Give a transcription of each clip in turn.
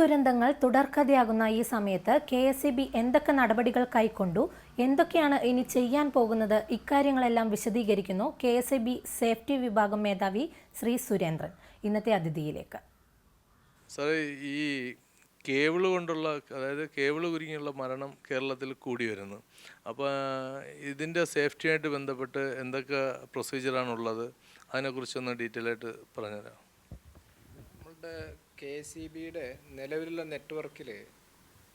ദുരന്തങ്ങൾ തുടർക്കഥയാകുന്ന ഈ സമയത്ത് കെ എസ് ഇ ബി എന്തൊക്കെ നടപടികൾ കൈക്കൊണ്ടു? എന്തൊക്കെയാണ് ഇനി ചെയ്യാൻ പോകുന്നത്? ഇക്കാര്യങ്ങളെല്ലാം വിശദീകരിക്കുന്നു K S E B safety വിഭാഗം മേധാവി ശ്രീ സുരേന്ദ്രൻ. ഇന്നത്തെ അതിഥിയിലേക്ക്. സാറേ ഈ കേബിൾ കൊണ്ടുള്ള അതായത് കേബിൾ കുരുങ്ങിയുള്ള മരണം കേരളത്തിൽ കൂടി വരുന്നു. അപ്പോൾ ഇതിന്റെ സേഫ്റ്റിയായിട്ട് ബന്ധപ്പെട്ട് എന്തൊക്കെ പ്രൊസീജിയറാണുള്ളത്? അതിനെക്കുറിച്ചൊന്ന് ഡീറ്റെയിൽ ആയിട്ട് പറഞ്ഞുതരാം നമ്മളുടെ കെ സി ബിയുടെ നിലവിലുള്ള നെറ്റ്വർക്കിൽ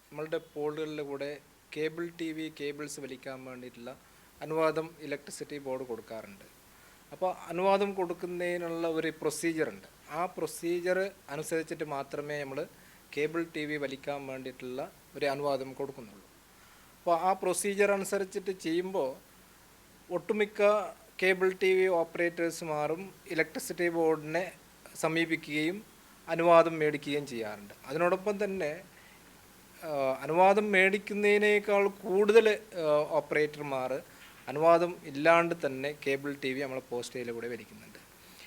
നമ്മളുടെ പോളുകളിലെ കൂടെ കേബിൾ ടി വി കേബിൾസ് വലിക്കാൻ വേണ്ടിയിട്ടുള്ള അനുവാദം ഇലക്ട്രിസിറ്റി ബോർഡ് കൊടുക്കാറുണ്ട്. അപ്പോൾ അനുവാദം കൊടുക്കുന്നതിനുള്ള ഒരു പ്രൊസീജിയർ ഉണ്ട്. ആ പ്രൊസീജിയർ അനുസരിച്ചിട്ട് മാത്രമേ നമ്മൾ കേബിൾ ടി വി വലിക്കാൻ വേണ്ടിയിട്ടുള്ള ഒരു അനുവാദം കൊടുക്കുന്നുള്ളൂ. അപ്പോൾ ആ പ്രൊസീജിയർ അനുസരിച്ചിട്ട് ചെയ്യുമ്പോൾ ഒട്ടുമിക്ക കേബിൾ ടി വി ഓപ്പറേറ്റേഴ്സുമാരും ഇലക്ട്രിസിറ്റി ബോർഡിനെ സമീപിക്കുകയും അനുവാദം മേടിക്കുകയും ചെയ്യാറുണ്ട്. അതിനോടൊപ്പം തന്നെ അനുവാദം മേടിക്കുന്നതിനേക്കാൾ കൂടുതൽ ഓപ്പറേറ്റർമാർ അനുവാദം ഇല്ലാണ്ട് തന്നെ കേബിൾ ടി വി നമ്മളെ പോസ്റ്റേലൂടെ വരിക്കുന്നുണ്ട്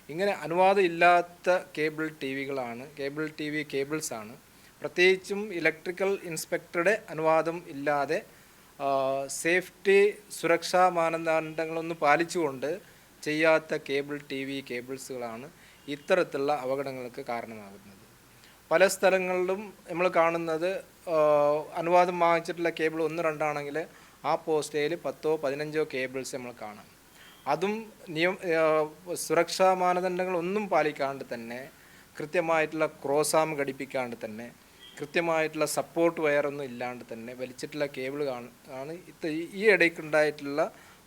ഇങ്ങനെ അനുവാദം ഇല്ലാത്ത കേബിൾ ടി വികളാണ് കേബിൾ ടി വി കേബിൾസാണ് പ്രത്യേകിച്ചും ഇലക്ട്രിക്കൽ ഇൻസ്പെക്ടറുടെ അനുവാദം ഇല്ലാതെ സേഫ്റ്റി സുരക്ഷാ മാനദണ്ഡങ്ങളൊന്നും പാലിച്ചുകൊണ്ട് ചെയ്യാത്ത കേബിൾ ടി വി കേബിൾസുകളാണ് ഇത്തരത്തിലുള്ള അപകടങ്ങൾക്ക് കാരണമാകുന്നത്. പല സ്ഥലങ്ങളിലും നമ്മൾ കാണുന്നത് അനുവാദം വാങ്ങിച്ചിട്ടുള്ള കേബിൾ ഒന്ന് രണ്ടാണെങ്കിൽ ആ പോസ്റ്റയിൽ പത്തോ പതിനഞ്ചോ കേബിൾസ് നമ്മൾ കാണാം. അതും നിയമ സുരക്ഷാ മാനദണ്ഡങ്ങൾ ഒന്നും പാലിക്കാണ്ട് തന്നെ കൃത്യമായിട്ടുള്ള ക്രോസാം ഘടിപ്പിക്കാണ്ട് തന്നെ കൃത്യമായിട്ടുള്ള സപ്പോർട്ട് വയറൊന്നും ഇല്ലാണ്ട് തന്നെ വലിച്ചിട്ടുള്ള കേബിൾ കാണാണ് ഈ ഇടയ്ക്കുണ്ടായിട്ടുള്ള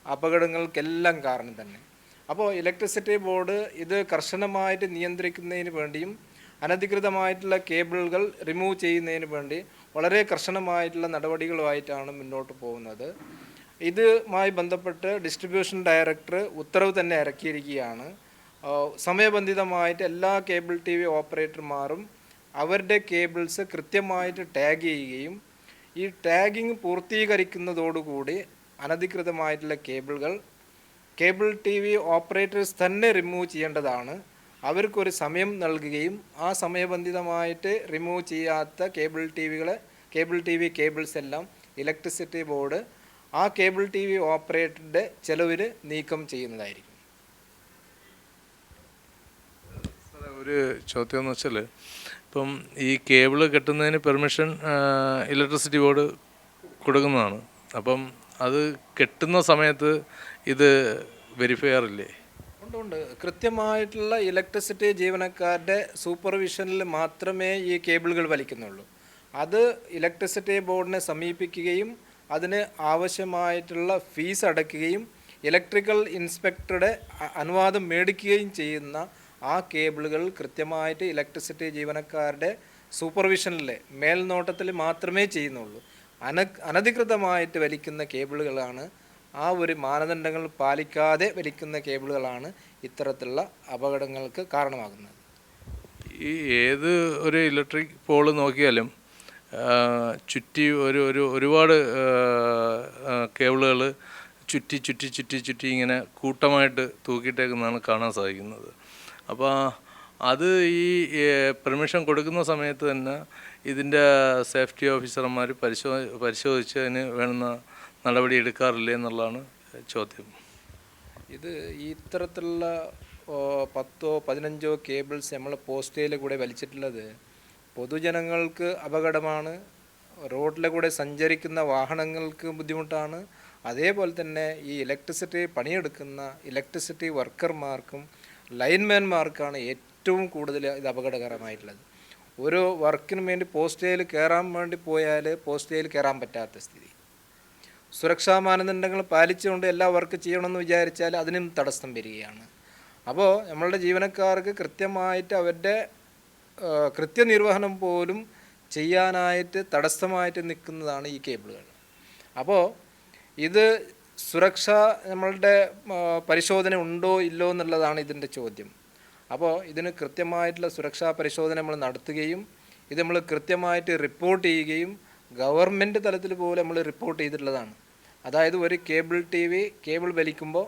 അപകടങ്ങൾക്കെല്ലാം കാരണം തന്നെ. അപ്പോൾ ഇലക്ട്രിസിറ്റി ബോർഡ് ഇത് കർശനമായിട്ട് നിയന്ത്രിക്കുന്നതിന് വേണ്ടിയും അനധികൃതമായിട്ടുള്ള കേബിളുകൾ റിമൂവ് ചെയ്യുന്നതിന് വേണ്ടി വളരെ കർശനമായിട്ടുള്ള നടപടികളുമായിട്ടാണ് മുന്നോട്ട് പോകുന്നത്. ഇതുമായി ബന്ധപ്പെട്ട് ഡിസ്ട്രിബ്യൂഷൻ ഡയറക്ടർ ഉത്തരവ് തന്നെ ഇറക്കിയിരിക്കുകയാണ്. സമയബന്ധിതമായിട്ട് എല്ലാ കേബിൾ ടി വി ഓപ്പറേറ്റർമാരും അവരുടെ കേബിൾസ് കൃത്യമായിട്ട് ടാഗ് ചെയ്യുകയും ഈ ടാഗിങ് പൂർത്തീകരിക്കുന്നതോടുകൂടി അനധികൃതമായിട്ടുള്ള കേബിളുകൾ കേബിൾ ടി വി ഓപ്പറേറ്റേഴ്സ് തന്നെ റിമൂവ് ചെയ്യേണ്ടതാണ്. അവർക്കൊരു സമയം നൽകുകയും ആ സമയബന്ധിതമായിട്ട് റിമൂവ് ചെയ്യാത്ത കേബിൾ ടി വികളെ കേബിൾ ടി വി കേബിൾസ് എല്ലാം ഇലക്ട്രിസിറ്റി ബോർഡ് ആ കേബിൾ ടി വി ഓപ്പറേറ്ററുടെ ചെലവിൽ നീക്കം ചെയ്യുന്നതായിരിക്കും. ഒരു ചോദ്യം എന്ന് വെച്ചാൽ ഇപ്പം ഈ കേബിൾ കെട്ടുന്നതിന് പെർമിഷൻ ഇലക്ട്രിസിറ്റി ബോർഡ് കൊടുക്കുന്നതാണ്. അപ്പം അത് കെട്ടുന്ന സമയത്ത് ഇത് വെരിഫൈ ആറില്ലേ ഉണ്ട് ഉണ്ട്. കൃത്യമായിട്ടുള്ള ഇലക്ട്രിസിറ്റി ജീവനക്കാരുടെ സൂപ്പർവിഷനിൽ മാത്രമേ ഈ കേബിളുകൾ വലിക്കുന്നുള്ളൂ. അത് ഇലക്ട്രിസിറ്റി ബോർഡിനെ സമീപിക്കുകയും അതിന് ആവശ്യമായിട്ടുള്ള ഫീസ് അടയ്ക്കുകയും ഇലക്ട്രിക്കൽ ഇൻസ്പെക്ടറുടെ അനുവാദം മേടിക്കുകയും ചെയ്യുന്ന ആ കേബിളുകൾ കൃത്യമായിട്ട് ഇലക്ട്രിസിറ്റി ജീവനക്കാരുടെ സൂപ്പർവിഷനിലെ മേൽനോട്ടത്തിൽ മാത്രമേ ചെയ്യുന്നുള്ളൂ. അന അനധികൃതമായിട്ട് വലിക്കുന്ന കേബിളുകളാണ്. ആ ഒരു മാനദണ്ഡങ്ങൾ പാലിക്കാതെ വലിക്കുന്ന കേബിളുകളാണ് ഇത്തരത്തിലുള്ള അപകടങ്ങൾക്ക് കാരണമാകുന്നത്. ഈ ഏത് ഒരു ഇലക്ട്രിക് പോൾ നോക്കിയാലും ചുറ്റി ഒരു ഒരു ഒരുപാട് കേബിളുകൾ ചുറ്റി ചുറ്റി ചുറ്റി ചുറ്റി ഇങ്ങനെ കൂട്ടമായിട്ട് തൂക്കിയിട്ടേക്കുന്നതാണ് കാണാൻ സാധിക്കുന്നത്. അപ്പോൾ അത് ഈ പെർമിഷൻ കൊടുക്കുന്ന സമയത്ത് തന്നെ ഇതിന്റെ സേഫ്റ്റി ഓഫീസർമാർ പരിശോ പരിശോധിച്ചതിന് വേണ്ടുന്ന നടപടി എടുക്കാറില്ല എന്നുള്ളതാണ് ചോദ്യം. ഇത് ഇത്തരത്തിലുള്ള പത്തോ പതിനഞ്ചോ കേബിൾസ് നമ്മൾ പോസ്റ്റയിൽ കൂടെ വലിച്ചിട്ടുള്ളത് പൊതുജനങ്ങൾക്ക് അപകടമാണ് റോഡിലെ കൂടെ സഞ്ചരിക്കുന്ന വാഹനങ്ങൾക്ക് ബുദ്ധിമുട്ടാണ്. അതേപോലെ തന്നെ ഈ ഇലക്ട്രിസിറ്റി പണിയെടുക്കുന്ന ഇലക്ട്രിസിറ്റി വർക്കർമാർക്കും ലൈൻമാൻമാർക്കാണ് ഏറ്റവും കൂടുതൽ ഇത് അപകടകരമായിട്ടുള്ളത്. ഒരു വർക്കിന് വേണ്ടി പോസ്റ്റേയിൽ കയറാൻ വേണ്ടി പോയാൽ പോസ്റ്റേയിൽ കയറാൻ പറ്റാത്ത സ്ഥിതി. സുരക്ഷാ മാനദണ്ഡങ്ങൾ പാലിച്ചുകൊണ്ട് എല്ലാ വർക്ക് ചെയ്യണമെന്ന് വിചാരിച്ചാൽ അതിനും തടസ്സം വരികയാണ്. അപ്പോൾ നമ്മളുടെ ജീവനക്കാർക്ക് കൃത്യമായിട്ട് അവരുടെ കൃത്യനിർവഹണം പോലും ചെയ്യാനായിട്ട് തടസ്സമായിട്ട് നിൽക്കുന്നതാണ് ഈ കേബിളുകൾ. അപ്പോൾ ഇത് സുരക്ഷ നമ്മളുടെ പരിശോധന ഉണ്ടോ ഇല്ലോ എന്നുള്ളതാണ് ഇതിന്റെ ചോദ്യം. അപ്പോൾ ഇതിന് കൃത്യമായിട്ടുള്ള സുരക്ഷാ പരിശോധന നമ്മൾ നടത്തുകയും ഇത് നമ്മൾ കൃത്യമായിട്ട് റിപ്പോർട്ട് ചെയ്യുകയും ഗവൺമെന്റ് തലത്തിൽ പോലും നമ്മൾ റിപ്പോർട്ട് ചെയ്തിട്ടുള്ളതാണ്. അതായത് ഒരു കേബിൾ ടി വി കേബിൾ വലിക്കുമ്പോൾ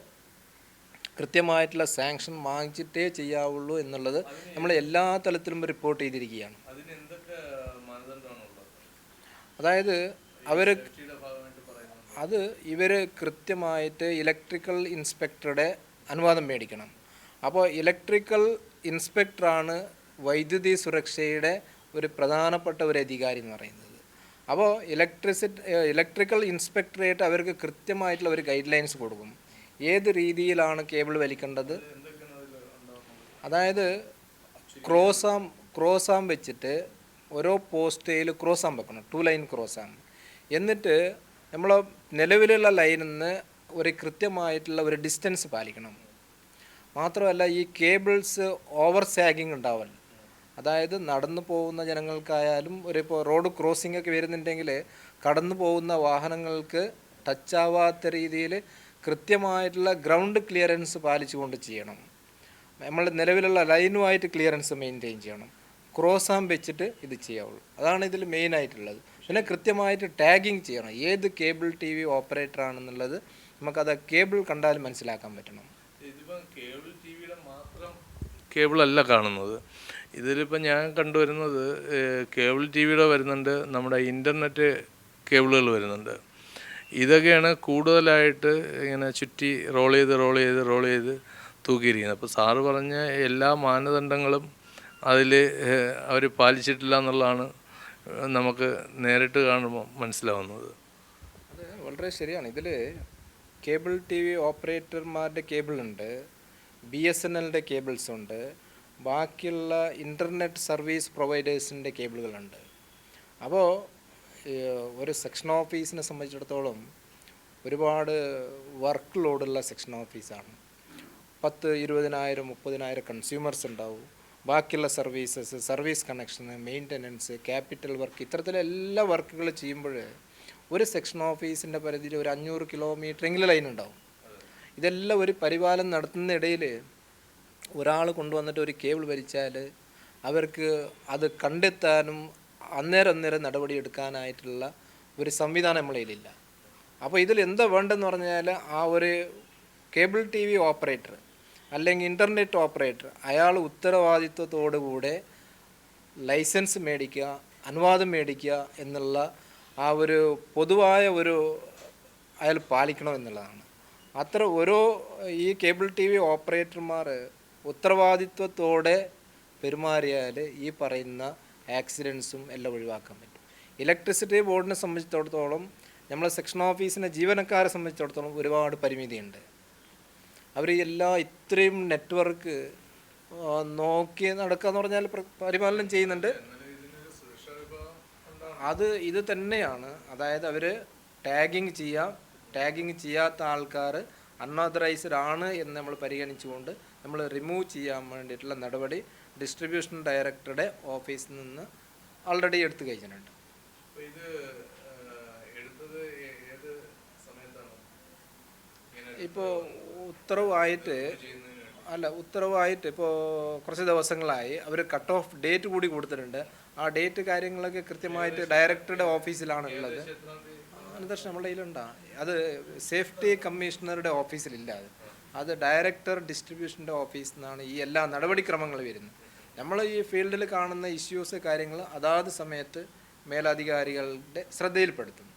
കൃത്യമായിട്ടുള്ള സാങ്ഷൻ വാങ്ങിച്ചിട്ടേ ചെയ്യാവുള്ളൂ എന്നുള്ളത് നമ്മൾ എല്ലാ തലത്തിലും റിപ്പോർട്ട് ചെയ്തിരിക്കുകയാണ്. അതായത് അവർ അത് ഇവർ കൃത്യമായിട്ട് ഇലക്ട്രിക്കൽ ഇൻസ്പെക്ടറുടെ അനുവാദം മേടിക്കണം. അപ്പോൾ ഇലക്ട്രിക്കൽ ഇൻസ്പെക്ടറാണ് വൈദ്യുതി സുരക്ഷയുടെ ഒരു പ്രധാനപ്പെട്ട ഒരു അധികാരി എന്ന് പറയുന്നത്. അപ്പോൾ ഇലക്ട്രിസിറ്റി ഇലക്ട്രിക്കൽ ഇൻസ്പെക്ടറേറ്റ് അവർക്ക് കൃത്യമായിട്ടുള്ള ഒരു ഗൈഡ് ലൈൻസ് കൊടുക്കും. ഏത് രീതിയിലാണ് കേബിൾ വലിക്കേണ്ടത്? അതായത് ക്രോസാം ക്രോസാം വെച്ചിട്ട് ഓരോ പോസ്റ്റയിൽ ക്രോസാം വെക്കണം. Two line crossarm. എന്നിട്ട് നമ്മൾ നിലവിലുള്ള ലൈനിൽ നിന്ന് ഒരു കൃത്യമായിട്ടുള്ള ഒരു ഡിസ്റ്റൻസ് പാലിക്കണം. മാത്രമല്ല ഈ കേബിൾസ് ഓവർ സാഗിങ് ഉണ്ടാവൽ. അതായത് നടന്നു പോകുന്ന ജനങ്ങൾക്കായാലും ഒരു ഇപ്പോൾ റോഡ് ക്രോസിംഗ് ഒക്കെ വരുന്നുണ്ടെങ്കിൽ കടന്നു പോകുന്ന വാഹനങ്ങൾക്ക് ടച്ച് ആവാത്ത രീതിയിൽ കൃത്യമായിട്ടുള്ള ഗ്രൗണ്ട് ക്ലിയറൻസ് പാലിച്ചുകൊണ്ട് ചെയ്യണം. നമ്മൾ നിലവിലുള്ള ലൈനുമായിട്ട് ക്ലിയറൻസ് മെയിന്റെയിൻ ചെയ്യണം. ക്രോസ് വെച്ചിട്ട് ഇത് ചെയ്യാവുള്ളൂ. അതാണ് ഇതിൽ മെയിൻ ആയിട്ടുള്ളത്. പിന്നെ കൃത്യമായിട്ട് ടാഗിങ് ചെയ്യണം. ഏത് കേബിൾ ടി വി ഓപ്പറേറ്റർ ആണെന്നുള്ളത് നമുക്കത് കേബിൾ കണ്ടാൽ മനസ്സിലാക്കാൻ പറ്റണം. ഇതിപ്പം കേബിൾ ടി വിയുടെ മാത്രം കേബിൾ അല്ല കാണുന്നത്. ഇതിലിപ്പോൾ ഞാൻ കണ്ടുവരുന്നത് കേബിൾ ടി വിയുടെ വരുന്നുണ്ട് നമ്മുടെ ഇന്റർനെറ്റ് കേബിളുകൾ വരുന്നുണ്ട്. ഇതൊക്കെയാണ് കൂടുതലായിട്ട് ഇങ്ങനെ ചുറ്റി റോൾ ചെയ്ത് റോൾ ചെയ്ത് റോൾ ചെയ്ത് തൂക്കിയിരിക്കുന്നത്. അപ്പോൾ സാറ് പറഞ്ഞ എല്ലാ മാനദണ്ഡങ്ങളും അതിൽ അവർ പാലിച്ചിട്ടില്ല എന്നുള്ളതാണ് നമുക്ക് നേരിട്ട് കാണുമ്പോൾ മനസ്സിലാവുന്നത്. വളരെ ശരിയാണ്. ഇതിൽ കേബിൾ ടി വി ഓപ്പറേറ്റർമാരുടെ കേബിൾ ഉണ്ട് ബി എസ് എൻ എല്ലിന്റെ കേബിൾസ് ഉണ്ട് ബാക്കിയുള്ള ഇന്റർനെറ്റ് സർവീസ് പ്രൊവൈഡേഴ്സിന്റെ കേബിളുകളുണ്ട്. അപ്പോൾ ഒരു സെക്ഷൻ ഓഫീസിനെ സംബന്ധിച്ചിടത്തോളം ഒരുപാട് വർക്ക് ലോഡുള്ള സെക്ഷൻ ഓഫീസാണ്. പത്ത് ഇരുപതിനായിരം മുപ്പതിനായിരം കൺസ്യൂമേഴ്സ് ഉണ്ടാവും. ബാക്കിയുള്ള സർവീസസ് സർവീസ് കണക്ഷന് മെയിന്റനൻസ് ക്യാപിറ്റൽ വർക്ക് ഇത്തരത്തിലെല്ലാ വർക്കുകൾ ചെയ്യുമ്പോൾ ഒരു സെക്ഷൻ ഓഫീസിന്റെ പരിധിയിൽ ഒരു അഞ്ഞൂറ് കിലോമീറ്ററെങ്കിലും ലൈൻ ഉണ്ടാവും. ഇതെല്ലാം ഒരു പരിപാലനം നടത്തുന്ന ഇടയിൽ ഒരാൾ കൊണ്ടുവന്നിട്ട് ഒരു കേബിൾ വലിച്ചാൽ അവർക്ക് അത് കണ്ടെത്താനും അന്നേരം അന്നേരം നടപടി എടുക്കാനായിട്ടുള്ള ഒരു സംവിധാനം നമ്മളെ അപ്പോൾ ഇതിൽ എന്താ വേണ്ടതെന്ന് പറഞ്ഞാൽ ആ ഒരു കേബിൾ ടി വി ഓപ്പറേറ്റർ അല്ലെങ്കിൽ ഇന്റർനെറ്റ് ഓപ്പറേറ്റർ അയാൾ ഉത്തരവാദിത്വത്തോടുകൂടെ ലൈസൻസ് മേടിക്കുക അനുവാദം മേടിക്കുക എന്നുള്ള ആ ഒരു പൊതുവായ ഒരു അയാൾ പാലിക്കണം എന്നുള്ളതാണ്. അത്ര ഓരോ ഈ കേബിൾ ടി വി ഓപ്പറേറ്റർമാർ ഉത്തരവാദിത്വത്തോടെ പെരുമാറിയാൽ ഈ പറയുന്ന ആക്സിഡൻസും എല്ലാം ഒഴിവാക്കാൻ പറ്റും. ഇലക്ട്രിസിറ്റി ബോർഡിനെ സംബന്ധിച്ചിടത്തോളം നമ്മളെ സെക്ഷൻ ഓഫീസിനെ ജീവനക്കാരെ സംബന്ധിച്ചിടത്തോളം ഒരുപാട് പരിമിതിയുണ്ട്. അവർ എല്ലാ ഇത്രയും നെറ്റ്വർക്ക് നോക്കി നടക്കുക എന്ന് പറഞ്ഞാൽ പരിപാലനം ചെയ്യുന്നുണ്ട്. അത് ഇത് തന്നെയാണ്. അതായത് അവർ ടാഗിങ് ചെയ്യാം ടാഗിങ് ചെയ്യാത്ത ആൾക്കാർ അൺഓതറൈസ്ഡ് ആണ് എന്ന് നമ്മൾ പരിഗണിച്ചുകൊണ്ട് നമ്മൾ റിമൂവ് ചെയ്യാൻ വേണ്ടിയിട്ടുള്ള നടപടി ഡിസ്ട്രിബ്യൂഷൻ ഡയറക്ടറുടെ ഓഫീസിൽ നിന്ന് ഓൾറെഡി എടുത്തു കഴിഞ്ഞിട്ടുണ്ട്. ഇപ്പോൾ ഉത്തരവായിട്ട് അല്ല ഉത്തരവായിട്ട് ഇപ്പോൾ കുറച്ച് ദിവസങ്ങളായി. അവർ കട്ട് ഓഫ് ഡേറ്റ് കൂടി കൊടുത്തിട്ടുണ്ട്. ആ ഡേറ്റ് കാര്യങ്ങളൊക്കെ കൃത്യമായിട്ട് ഡയറക്ടറുടെ ഓഫീസിലാണ് ഉള്ളത് അനന്തരം നമ്മുടെ കയ്യിലുണ്ടാ? അത് സേഫ്റ്റി കമ്മീഷണറുടെ ഓഫീസിലില്ല അത്. അത് ഡയറക്ടർ ഡിസ്ട്രിബ്യൂഷന്റെ ഓഫീസിൽ നിന്നാണ് ഈ എല്ലാ നടപടിക്രമങ്ങൾ വരുന്നത്. നമ്മൾ ഈ ഫീൽഡിൽ കാണുന്ന ഇഷ്യൂസ് കാര്യങ്ങൾ അതാത് സമയത്ത് മേലധികാരികളുടെ ശ്രദ്ധയിൽപ്പെടുത്തും